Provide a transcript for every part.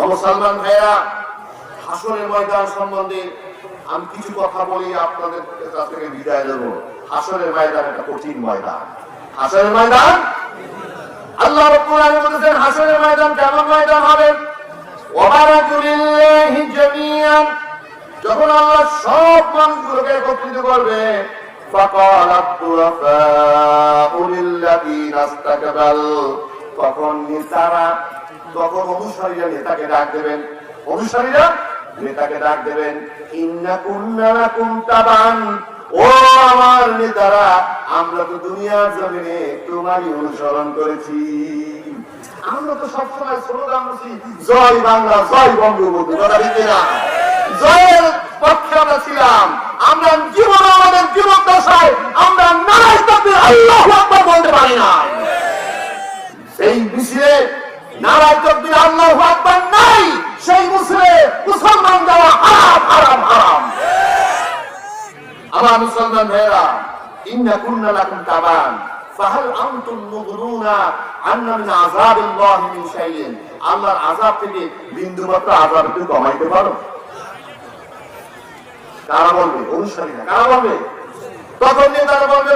মুসলমান ভাইরা হাসনের ময়দান সম্বন্ধে আমি কিছু কথা বলি, আপনাদের কাছ থেকে বিদায় দেবো হাসনের ময়দান একটা কঠিন ময়দান। হাসনের ময়দান? আল্লাহ কোরআনে বলেছেন হাসনের ময়দান কেমন ময়দান হবে? ওবারাকুলিল্লাহি জামিয়ান যখন আল্লাহ সব মানুষগুলোকে একত্রিত করবে, ফাকাল আব্দুরাফা উলিল্লাযিনা ইস্তাকবাল। তখন নেতারা তখন অনুসারীরা নেতাকে ডাক দেবেন। অনুসারীরা নেতাকে ডাক দেবেন ও আমার নেতারা, আমরা তো দুনিয়ার জমিনে তোমারই অনুসরণ করেছি। আমরা তো সবসময় স্লোগান বলছি জয় বাংলা, জয় বঙ্গবন্ধু। কথা ঠিক না জয়ের পক্ষে আমরা ছিলাম। আমরা জীবন আমাদের জীবন দশায় আমরা নাই তাকবীর আল্লাহু বলতে পারি না সেই মিছিলে নারায় তকবীর আল্লাহু আকবার নাই। সেই মিছিলে মুসলমান যাওয়া হারাম হারাম হারাম। আমার মুসলমান ভাইরা ইন্না কুন্না লাকুম তাবান। ফাহাল আনতুম মুগনুনা আন্না মিন আযাবিল্লাহি মিন শাইইন। আল্লাহর আযাব থেকে বিন্দুমাত্র আযাব একটু কমাইতে পারো? কারা বলবে? অনুসারীরা। কারা বলবে? তখন নেতারা বলবে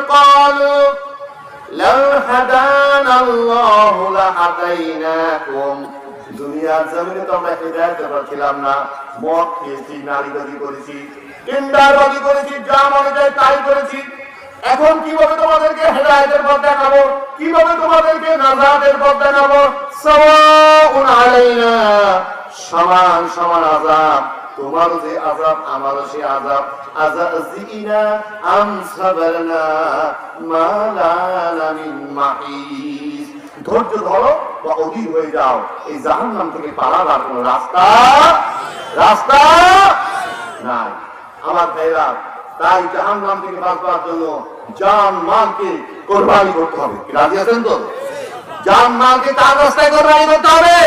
লাউ হাদানা আল্লাহু লাহাদাইনাকুম। দুনিয়ার জমিনে তো আমরা হেদায়েত ছিলাম না। মদ খেয়েছি, নারীবাদী করেছি টেন্ডারবাদী করেছি, যা মনে যায় তাই করেছি। এখন কীভাবে তোমাদেরকে হেদায়েতের পথ দেখাবো? কীভাবে তোমাদেরকে নাজাতের পথ দেখাবো? সাওয়াউন আলাইনা। সমান সমান আযাব। তোমারও যে আযাব, আমারও সে আযাব। আযাজিনা আম সাবারনা মা মিন মাহিস ধৈর্য ধরো বা অধীর হয়ে যাও। এই জাহান্নাম থেকে পালাবার কোনো রাস্তা রাস্তা নাই। আমার ভাইরা, তাই জাহান্নাম থেকে বাঁচবার জন্য জান মালকে কোরবানি করতে হবে। রাজি আছেন তো? জান মালকে তার রাস্তায় কোরবানি করতে হবে।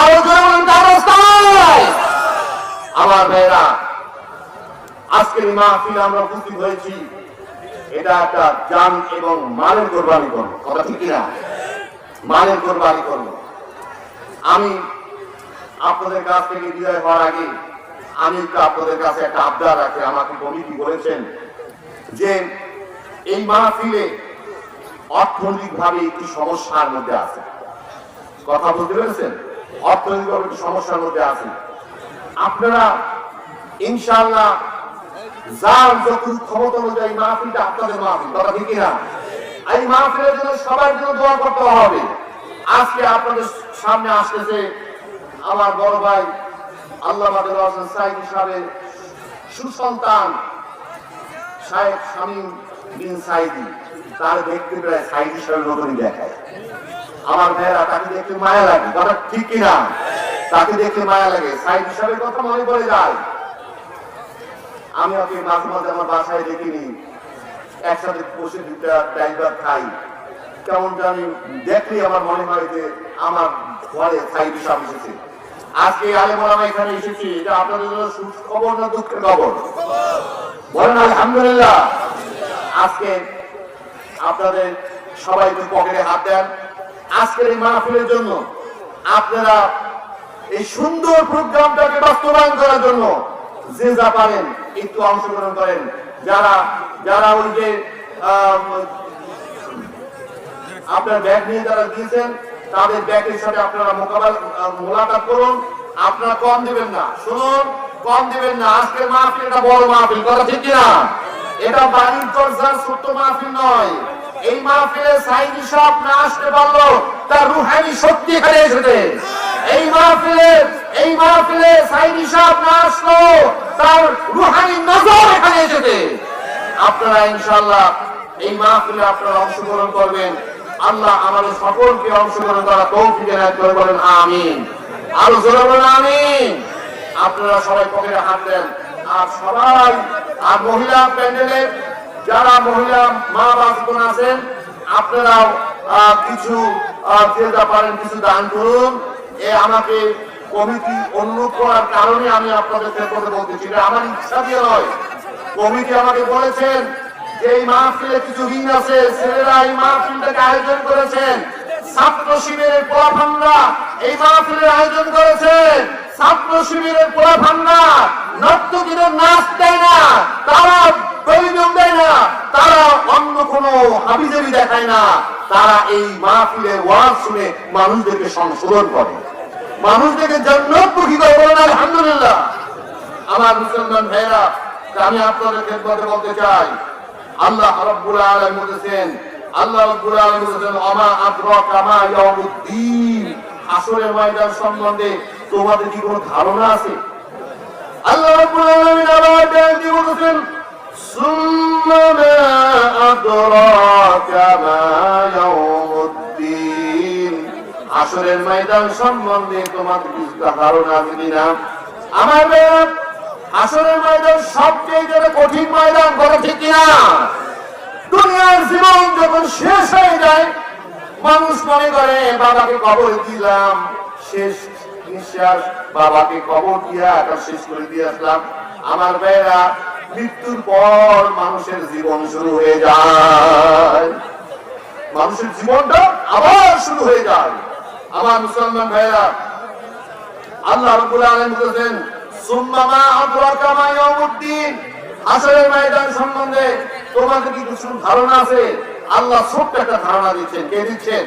আরও জোরে বলুন, তার রাস্তায় আমার ভাইরা আজকের মাহফিলে আমরা উপস্থিত হয়েছি। এটা একটা জান এবং মালের কোরবানি করব কথা ঠিক না মালের কোরবানি করব আমি আপনাদের কাছ থেকে বিদায় হওয়ার আগে আমি আপনাদের কাছে একটা আবদার রাখি। আমাকে কমিটি বলেছেন যে এই মাহফিলে অর্থনৈতিক ভাবে একটি সমস্যার মধ্যে আছে। কথা বলতে পেরেছেন? অর্থনৈতিক ভাবে একটি সমস্যার মধ্যে আছে। আপনারা ইনশাআল্লাহ যার যতটুকু ক্ষমতা অনুযায়ী মাহফিলটা আপনাদের মাহফিল, কথা ঠিক না এই মাহফিলের জন্য সবার জন্য দোয়া করতে হবে। আজকে আপনাদের সামনে আসতেছে আমার বড় ভাই আল্লাহ সাইদ সাহেবের সুসন্তান শাহেখ শামীম বিন সাইদি। তার দেখতে প্রায় সাইদি সাহেবের মতনই দেখায়। আমার ভাইয়েরা, তাকে দেখতে মায়া লাগে, কথা ঠিক কিনা? তাকে দেখতে মায়া লাগে। সাইদি সাহেবের কথা মনে পড়ে যায়। আমি ওকে মাঝে মাঝে আমার বাসায় দেখিনি। একসাথে বসে দুটা ড্রাইভার খাই। কেমন জানি দেখলেই আমার মনে হয় যে আমার ঘরে সাইদি সাহেব এসেছে। আজকে আলেমালামা এখানে এসেছি, এটা আপনাদের জন্য খবর না দুঃখের খবর? বলেন, আলহামদুলিল্লাহ। আজকে আপনাদের সবাই একটু পকেটে হাত দেন। আজকের এই মাহফিলের জন্য আপনারা এই সুন্দর প্রোগ্রামটাকে বাস্তবায়ন করার জন্য যে যা পারেন একটু অংশগ্রহণ করেন। যারা যারা ওই যে আপনার ব্যাগ নিয়ে যারা দিয়েছেন, তাদের ব্যাগের সাথে আপনারা মোকাবেলা মোলাকাত করুন। আপনারা কম দিবেন না। শুনুন, কম দিবেন না। আজকের মাহফিল এটা বড় মাহফিল, কথা ঠিক না এটা বাণিজ্য চর্চার ছোট্ট মাহফিল নয়। এই মাহফিলে সাইদি সব না আসতে পারল, তার রুহানি শক্তি এখানে এসেছে। এই মাহফিলে মাহফিলে সাইদি সব না আসলো তার রুহানি নজর এখানে এসেছে। আপনারা ইনশাআল্লাহ এই মাহফিলে আপনারা অংশগ্রহণ করবেন। আল্লাহ আমাদের সকলকে অংশগ্রহণ করা তৌফিক এনায়েত করে বলেন আমিন। আরও জোরে বলেন আমিন। আপনারা সবাই পকেটে হাত দেন। আর সবাই আর মহিলা প্যান্ডেলে যারা মহিলা মা বাসন আছেন আপনারাও কিছু আহ, যে যা পারেন কিছু দান করুন। এ আমাকে কমিটি অন্য করার কারণে আমি আপনাদের কথা বলতেছি এটা আমার ইচ্ছা দিয়ে নয়। কমিটি আমাকে বলেছেন যে এই মাহফিলে কিছু ঋণ আছে। ছেলেরা এই মাহফিলটাকে আয়োজন করেছেন। ছাত্র শিবিরের পোড়া পোলাফান্ডা এই মাহফিলের আয়োজন করেছেন। ছাত্র শিবিরের পোড়া পোলাফান্ডা নর্তকীদের নাচ দেয় না। তারা প্রয়োজন দেয় না। তারা অন্য কোনো হাবিজাবি দেখায় না। তারা এই মাহফিলের ওয়াজ শুনে মানুষদেরকে সংশোধন করে। মানুষদেরকে জন্মমুখী করে বলেন আলহামদুলিল্লাহ। আমার মুসলমান ভাইরা আমি আপনাদের খেদমতে বলতে চাই। আল্লাহ রাব্বুল আলামিন বলেছেন, আল্লাহ রাব্বুল বলেছেন আমা ময়দান সম্বন্ধে তোমাদের কি কোনো ধারণা আছে? আল্লাহ রাব্বুল আলামিন আবার বলেছেন, সুম্মা আসরের ময়দান সম্বন্ধে তোমাদের কিছু ধারণা আছে কিনা? আমার আসরের ময়দান সবচেয়ে কঠিন ময়দান বলো ঠিক কিনা? দুনিয়ার জীবন যখন শেষ হয়ে যায়, মানুষ মনে করে, বাবাকে কবর দিলাম, শেষ নিঃশ্বাস, বাবাকে কবর দিয়া একটা শেষ করে দিয়ে আসলাম। আমার ভাইয়েরা, মৃত্যুর পর মানুষের জীবন শুরু হয়ে যায়। মানুষের জীবনটা আবার আমার মুসলমান ভাইয়েরা আল্লাহ রাব্বুল আলামিন বলেছেন সুম্মা মা আদরাকা মা ইয়াউমুদ্দিন হাসরের ময়দান সম্বন্ধে তোমাদের কি কিছু ধারণা আছে আল্লাহ ছোট্ট একটা ধারণা দিচ্ছেন কে দিচ্ছেন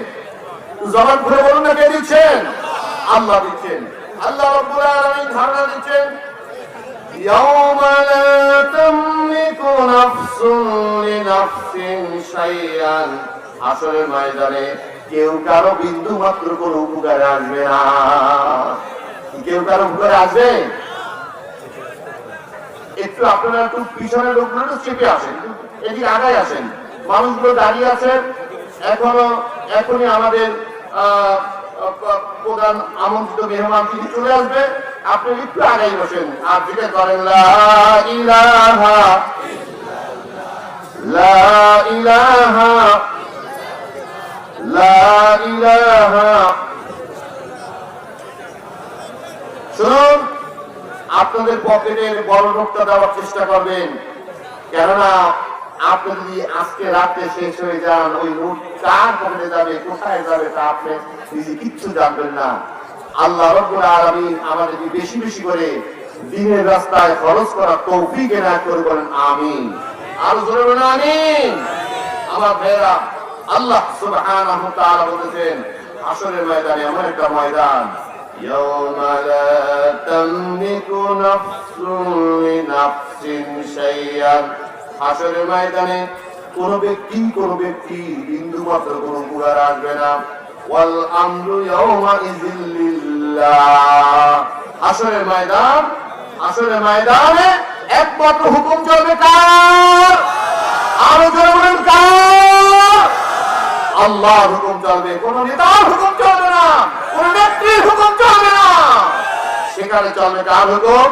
জবান খুলে বলুন না কে দিচ্ছেন আল্লাহ দিচ্ছেন আল্লাহ রাব্বুল আলামিন ধারণা দিচ্ছেন يوم لا تملك نفس لنفس شيئا আসরের ময়দানে কেউ কারও বিন্দু মাত্র কোন উপকারে আসবে না। কেউ কারও উপকারে আসবে? একটু আপনারা একটু পিছনে লোকগুলো একটু চেপে আসেন, এদিকে আগায় আসেন। মানুষগুলো দাঁড়িয়ে আছে, এখনও, এখনই আমাদের প্রধান আমন্ত্রিত মেহমান তিনি চলে আসবে। আপনি একটু আগাই বসেন, আর যেটা করেন লা ইলাহা, লা শুনুন, আপনাদের পকেটের বড় দেওয়ার চেষ্টা করবেন। কেননা, আপনি যদি আজকে রাতে শেষ হয়ে যান, ওই কার পকেটে যাবে, কোথায় যাবে, তা আপনি নিজে কিচ্ছু জানবেন না। আল্লাহ রব্বুল আলামিন আমাদেরকে বেশি বেশি করে দিনের রাস্তায় খরচ করা তৌফিক করে বলেন, আমিন। আর জোরে বলেন, আমিন। আমার ভাইয়েরা আল্লাহ সুবহানাহু ওয়া তাআলা বলেছেন আসরের ময়দানে এমন একটা ময়দান يوم لا تملك نفس لنفس شيئا হাসরের ময়দানে কোন ব্যক্তি কোন ব্যক্তি বিন্দু মাত্র কোন পুরার আসবে না ওয়াল আমরু ইয়াওমা ইযিল লিল্লাহ হাসরের ময়দান হাসরের ময়দানে একমাত্র হুকুম চলবে কার আরো জোরে বলেন কার আল্লাহর হুকুম চলবে, কোন নেতার হুকুম চলবে না, কোন নেত্রীর হুকুম চলবে না। সেখানে চলবে কার হুকুম?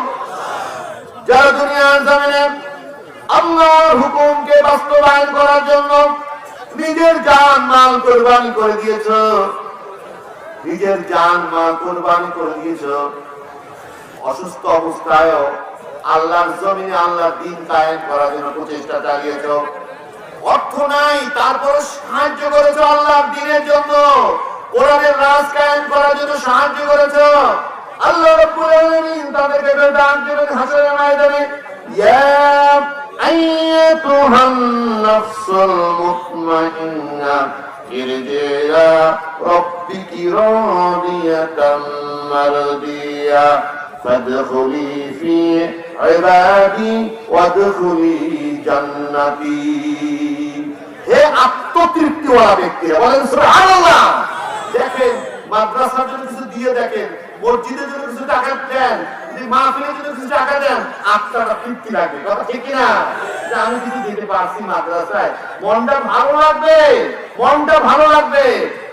যারা দুনিয়ার জমিনে আল্লাহর হুকুমকে বাস্তবায়ন করার জন্য নিজের জান মাল কোরবানি করে দিয়েছ, নিজের জান মাল কোরবানি করে দিয়েছ, অসুস্থ অবস্থায় আল্লাহর জমিনে আল্লাহর দিন কায়েম করার জন্য প্রচেষ্টা চালিয়েছ। অর্থ নাই তারপর সাহায্য করেছ আল্লাহর দিনের জন্য। কোরআনের রাজ কায়েম করার জন্য সাহায্য করেছ। আল্লাহ রাব্বুল আলামিন তাদেরকে ডাক দিবেন হাসরের ময়দানে। ইয়া আইয়াতুহান فادخلي في عبادي وادخلي জান্নাতি হে আত্মতৃপ্তিওয়ালা ব্যক্তিরা বলেন সুবহানাল্লাহ দেখেন মাদ্রাসার জন্য কিছু দিয়ে দেখেন মসজিদের জন্য কিছু টাকা দেন যদি মাহফিলের জন্য কিছু টাকা দেন আত্মাটা তৃপ্তি লাগবে কথা ঠিক কিনা যে আমি কিছু দিতে পারছি মাদ্রাসায় মনটা ভালো লাগবে মনটা ভালো লাগবে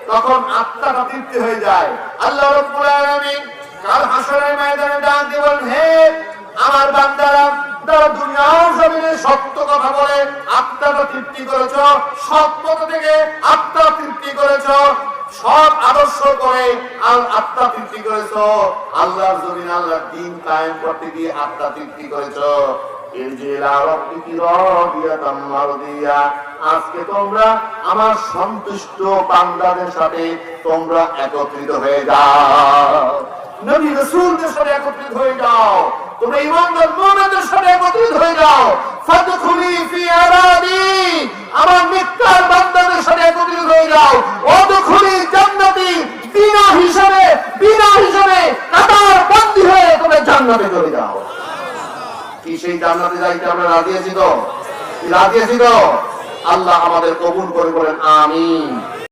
তখন আত্মাটা তৃপ্তি হয়ে যায় আল্লাহ রাব্বুল আলামিন কাল হাসরের ময়দানে ডাক দিয়ে বলেন হে আমার বান্দারা তারা দুনিয়ার জমিনে সত্য কথা বলে আত্মাটা তৃপ্তি করেছ সত্য থেকে আত্মা তৃপ্তি করেছ, সব আদর্শ করে আর আত্মা তৃপ্তি করেছ। আল্লাহর জমিন আল্লাহর দিন কায়েম করতে গিয়ে আত্মা তৃপ্তি করেছ। আজকে তোমরা আমার সন্তুষ্ট বান্দাদের সাথে তোমরা একত্রিত হয়ে যাও। নবী রসুলদের সাথে একত্রিত হয়ে যাও। তোমরা ইমানদার মুমিনদের সাথে একত্রিত হয়ে যাও। ফাদখুলি ফি আরাদি আমার মিথ্যার বান্দাদের সাথে একত্রিত হয়ে যাও। অদখুলি জান্নাতি বিনা হিসাবে বিনা হিসাবে কাতার বন্দি হয়ে তোমরা জান্নাতে চলে যাও। কি সেই জান্নাতে যাইতে আমরা রাজি আছি তো? রাজি আছি তো? আল্লাহ আমাদের কবুল করে বলেন, আমিন।